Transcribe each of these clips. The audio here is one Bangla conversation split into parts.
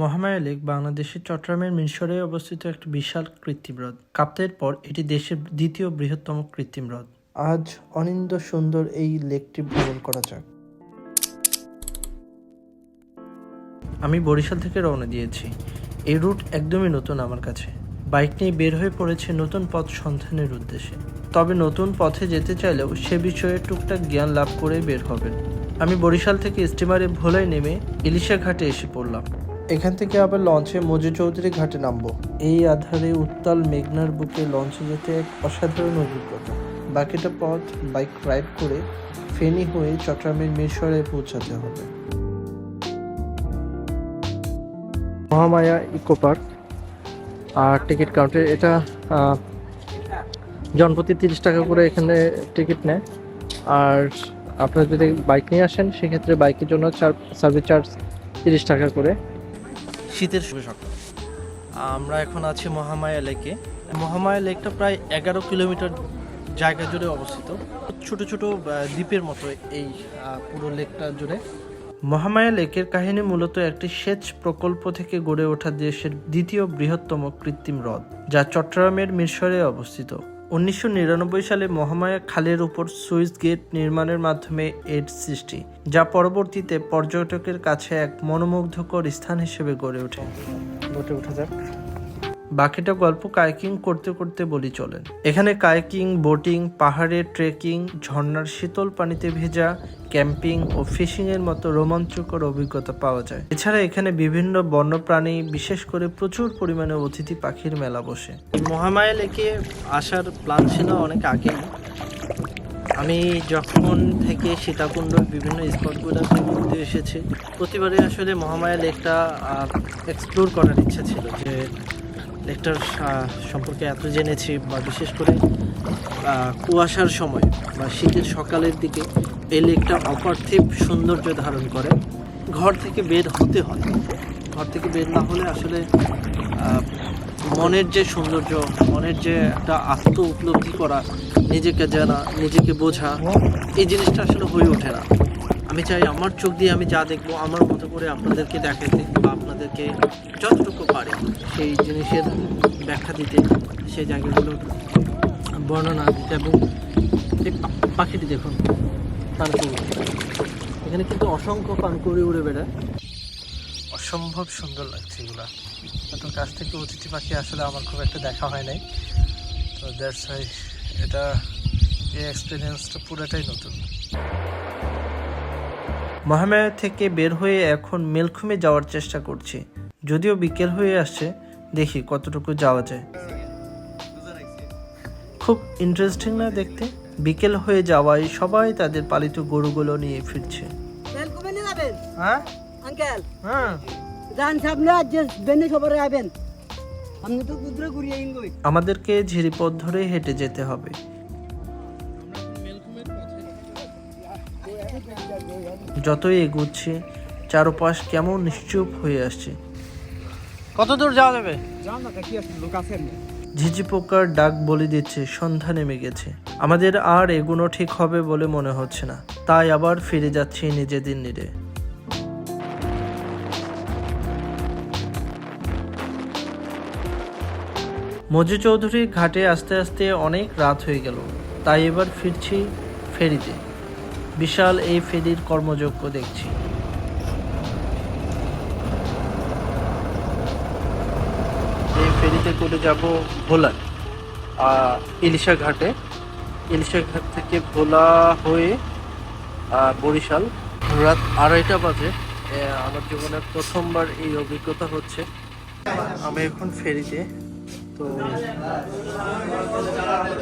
মহামায়া লেক বাংলাদেশের চট্টগ্রামের মিরসরে অবস্থিত একটি বিশাল কৃত্রিম হ্রদ। কাপ্তাইয়ের পর এটি দেশের দ্বিতীয় বৃহত্তম কৃত্রিম হ্রদ। আজ অনিন্দ সুন্দর এই লেকটি ভ্রমণ করা যাক। আমি বরিশাল থেকে রওনা দিয়েছি। এই রুট একদমই নতুন আমার কাছে। বাইক নিয়ে বের হয়ে পড়েছে নতুন পথ সন্ধানের উদ্দেশ্যে। তবে নতুন পথে যেতে চাইলেও সে বিষয়ে টুকটাক জ্ঞান লাভ করে বের হবেন। আমি বরিশাল থেকে স্টিমারে ভোলায় নেমে ইলিশা ঘাটে এসে পড়লাম। এখান থেকে আবার লঞ্চে মজু চৌধুরী ঘাটে নামবো। এই আধারে উত্তাল মেঘনার বুকে লঞ্চে যেতে এক অসাধারণ অভিজ্ঞতা। বাকিটা পথ বাইক রাইড করে ফেনী হয়ে চট্টগ্রামের মিরসরে পৌঁছাতে হবে। মহামায়া ইকো পার্ক আর টিকিট কাউন্টার এটা জনপ্রতি তিরিশ টাকা করে এখানে টিকিট নেয়। আর আপনারা যদি বাইক নিয়ে আসেন, সেক্ষেত্রে বাইকের জন্য চার সার্ভিস চার্জ তিরিশ টাকা করে। শীতের সকাল আমরা এখন আছি মহামায়া লেকে। মহামায়া লেকটা প্রায় এগারো কিলোমিটার জায়গা জুড়ে অবস্থিত। ছোট ছোট দ্বীপের মতো এই পুরো লেকটা জুড়ে। মহামায়া লেকের কাহিনী মূলত একটি সেচ প্রকল্প থেকে গড়ে ওঠা দেশের দ্বিতীয় বৃহত্তম কৃত্রিম হ্রদ, যা চট্টগ্রামের মিরসরে অবস্থিত। উনিশশো নিরানব্বই সালে মহামায়া খালের উপর সুইস গেট নির্মাণের মাধ্যমে এর সৃষ্টি, যা পরবর্তীতে পর্যটকের কাছে এক মনোমুগ্ধকর স্থান হিসেবে গড়ে ওঠে। বোটে উঠা যাক। বাকিটা গল্প কায়াকিং করতে করতে বলি চলেন। এখানে কায়াকিং, বোটিং, পাহাড়ে ট্রেকিং, ঝর্ণার শীতল পানিতে ভেজা, ক্যাম্পিং ও ফিশিং এর মতো রোমাঞ্চকর অভিজ্ঞতা পাওয়া যায়। এছাড়া এখানে বিভিন্ন বন্যপ্রাণী, বিশেষ করে প্রচুর পরিমাণে অতিথি পাখির মেলা বসে। মহামায়া লেকে আসার প্ল্যান ছিল অনেক আগে আমি যখন থেকে সীতাকুণ্ডর বিভিন্ন স্পটগুলোতে ঘুরতে এসেছি প্রতিবারে আসলে মহামায়া লেকটা এক্সপ্লোর করার ইচ্ছা ছিল যে লেকটার সম্পর্কে এত জেনেছি বা বিশেষ করে কুয়াশার সময় বা শীতের সকালের দিকে এই লেকটা অপার্থিব সৌন্দর্য ধারণ করে। ঘর থেকে বের হতে হয়। ঘর থেকে বের না হলে আসলে মনের যে সৌন্দর্য, মনের যে একটা আত্ম উপলব্ধি করা, নিজেকে জানা, নিজেকে বোঝা, এই জিনিসটা আসলে হয়ে ওঠে না। আমি চাই আমার চোখ দিয়ে আমি যা দেখব, আমার মতো করে আপনাদেরকে দেখাতে বা আপনাদেরকে যতটুকু পারে সেই জিনিসের ব্যাখ্যা দিতে, সেই জায়গাগুলোর বর্ণনা দিতে এবং এই পাখিটি দেখুন পানকুড়ি এখানে কিন্তু অসংখ্য পানকুড়ি উড়ে বেড়ায়। অসম্ভব সুন্দর লাগছে এগুলো। এত কাছ থেকে অতিথি পাখি আসলে আমার খুব একটা দেখা হয় নাই। তো দ্যাটস এটা এই এক্সপিরিয়েন্সটা পুরোটাই নতুন। মহামায়া থেকে বের হয়ে এখন মেলখুমে যাওয়ার চেষ্টা করছি। যদিও বিকেল হয়ে আসছে দেখি কতটুকু যাওয়া যায়। খুব ইন্টারেস্টিং না দেখতে? বিকেল হয়ে যাওয়ায় সবাই তাদের পালিত গরুগুলো নিয়ে ফিরছে। হ্যাঁ? আঙ্কেল? হ্যাঁ। যান সামনে আজ বেনে খবরে আবেন আপনি তো কুদরে ঘুরিয়ে আমাদেরকে ঝিরিপথ ধরে হেঁটে যেতে হবে। যতই এগুচ্ছি চারপাশ কেমন নিশ্চুপ হয়ে আসছে। কত দূর যাওয়া যাবে? ঝিঝি পোকার ডাক বলে দিচ্ছে সন্ধ্যা নেমে গেছে। আমাদের আর এগুনো ঠিক হবে বলে মনে হচ্ছে না। তাই আবার ফিরে যাচ্ছি নিজেদের নিরে। মজু চৌধুরী ঘাটে আস্তে আস্তে অনেক রাত হয়ে গেল। তাই এবার ফিরছি ফেরিতে। বিশাল এই ফেরির কর্মযজ্ঞ দেখছি। এই ফেরিতে করে যাব ভোলা ইলিশা ঘাটে। ইলিশা ঘাট থেকে ভোলা হয়ে বরিশাল। রাত আড়াইটা বাজে। আমার জীবনের প্রথমবার এই অভিজ্ঞতা হচ্ছে। আমি এখন ফেরিতে তো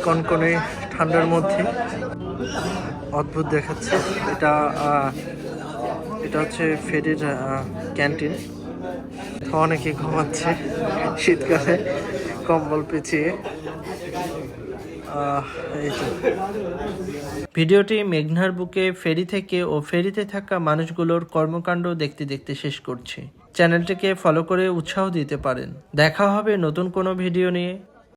কনকনে ঠান্ডার মধ্যে। অদ্ভুত দেখাচ্ছে। এটা এটা হচ্ছে ফেরির ক্যান্টিন। অনেকে ঘুমাচ্ছে শীতকালে কম্বল পেঁচিয়ে। ভিডিওটি মেঘনার বুকে ফেরি থেকে ও ফেরিতে থাকা মানুষগুলোর কর্মকাণ্ড দেখতে দেখতে শেষ করছি। চ্যানেলটিকে ফলো করে উৎসাহ দিতে পারেন। দেখা হবে নতুন কোনো ভিডিও নিয়ে।